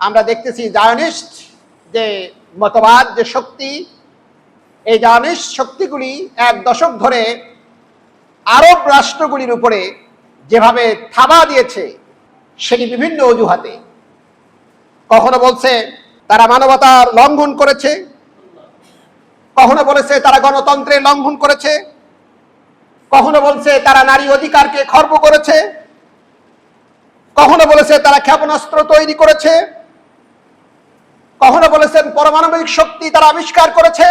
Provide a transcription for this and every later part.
আমরা দেখতেছি জায়নিস্ট যে মতবাদ, যে শক্তি, এই জায়নিস্ট শক্তিগুলি এক দশক ধরে আরব রাষ্ট্রগুলির উপরে যেভাবে থাবা দিয়েছে, সেটি বিভিন্ন অজুহাতে। কখনো বলছে তারা মানবতার লঙ্ঘন করেছে, কখনো বলেছে তারা গণতন্ত্রের লঙ্ঘন করেছে, কখনো বলছে তারা নারী অধিকারকে খর্ব করেছে, কখনো বলেছে তারা ক্ষেপণাস্ত্র তৈরি করেছে। কখনো বলেছেন পরমাণবিক শক্তি তারা আবিষ্কার করেছে?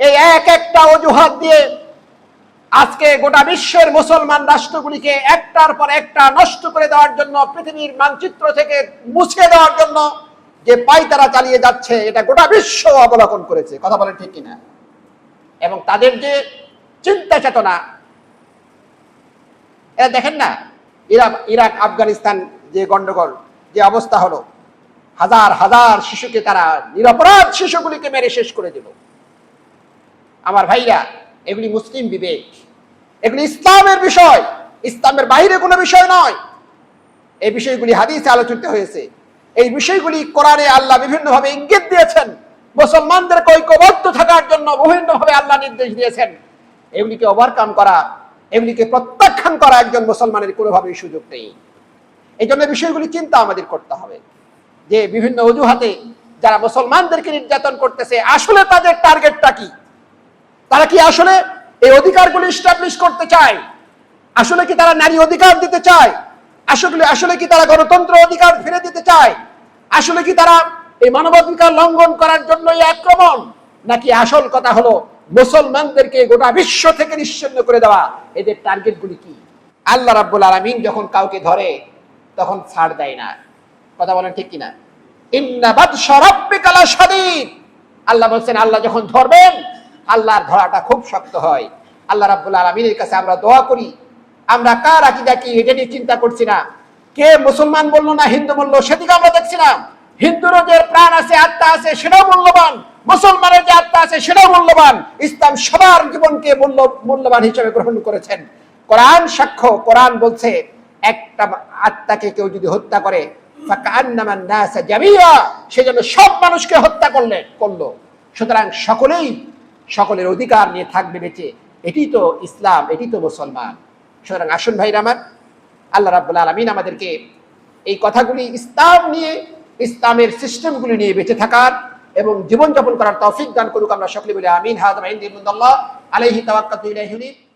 এই এক একটা অজুহাত দিয়ে আজকে গোটা বিশ্বের মুসলমান রাষ্ট্রগুলিকে একটার পর একটা নষ্ট করে দেওয়ার জন্য, পৃথিবীর মানচিত্র থেকে মুছে দেওয়ার জন্য যে পাই তারা চালিয়ে যাচ্ছে, এটা গোটা বিশ্ব অবলোকন করেছে। কথা বলেন ঠিক কিনা? এবং তাদের যে চিন্তা চেতনা, এরা দেখেন না, ইরাক ইরাক, আফগানিস্তান যে গন্ডগোল, যে অবস্থা হলো হাজার হাজার শিশুকে তারা নিরপরাধ শিশুগুলিকে মেরে শেষ করে দিল। আমার ভাইরা, এগুলি মুসলিম বিবেক। এগুলি ইসলামের বিষয়। ইসলামের বাইরে কোনো বিষয় নয়। এই বিষয়গুলি হাদিসে আলোচিত হয়েছে। এই বিষয়গুলি কোরআনে আল্লাহ বিভিন্নভাবে ইঙ্গিত দিয়েছেন। মুসলমানদেরকে ঐক্যবদ্ধ থাকার জন্য বিভিন্নভাবে আল্লাহ নির্দেশ দিয়েছেন। এগুলিকে ওভারকাম করা, এগুলিকে প্রত্যাখ্যান করা একজন মুসলমানের কোনোভাবেই সুযোগ নেই। এই জন্য বিষয়গুলি চিন্তা আমাদের করতে হবে। যে বিভিন্ন অজুহাতে যারা মুসলমানদেরকে নির্যাতন করতেছে, আসলে তাদের টার্গেটটা কি? তারা কি আসলে এই অধিকারগুলি স্টাবলিশ করতে চায়? আসলে কি তারা নারী অধিকার দিতে চায়? আসলে আসলে কি তারা গণতন্ত্র অধিকার ফিরে দিতে চায়? আসলে কি তারা এই মানবাধিকার লঙ্ঘন করার জন্য এই আক্রমণ? নাকি আসল কথা হলো মুসলমানদেরকে গোটা বিশ্ব থেকে নিশ্চিন্ন করে দেওয়া? এদের টার্গেটগুলি কি? আল্লাহ রাব্বুল আলামিন যখন কাউকে ধরে, তখন ছাড় দেয় না। কথা বলেন ঠিক কিনা? ইন্নাবাদ সরাব্বিকালা সাদিদ আল্লাহ বলছেন, আল্লাহ যখন ধরবেন, আল্লাহর ধরাটা খুব শক্ত হয়। আল্লাহ রাব্বুল আলমিনের কাছে আমরা দোয়া করি। আমরা কার আকিদা কি, এটা নিয়ে চিন্তা করছি না। কে মুসলমান বলল না হিন্দু বলল, সেদিকে আমরা দেখছি না। হিন্দুরও যে প্রাণ আছে, আত্মা আছে, সেটাও মূল্যবান। মুসলমানের যে আত্মা আছে, সেটাও মূল্যবান। ইসলাম সবার জীবনকে মূল্য, মূল্যবান হিসেবে গ্রহণ করেছেন। কোরআন সাক্ষ্য, কোরআন বলছে, একটা আত্মাকে কেউ যদি হত্যা করে সব মানুষকে হত্যা করলে, করল। সুতরাং সকলেই সকলের অধিকার নিয়ে থাকবে বেঁচে। এটি তো ইসলাম, এটি তো মুসলমান। সুতরাং আসুন আল্লাহ রাব্বুল আলমিন আমাদেরকে এই কথাগুলি ইসলাম নিয়ে, ইসলামের সিস্টেমগুলি নিয়ে বেঁচে থাকার এবং জীবনযাপন করার তৌফিক দান করুক আমরা সকলে বলে আমিন। হাজার আলাইহি তাওয়াক্কাতু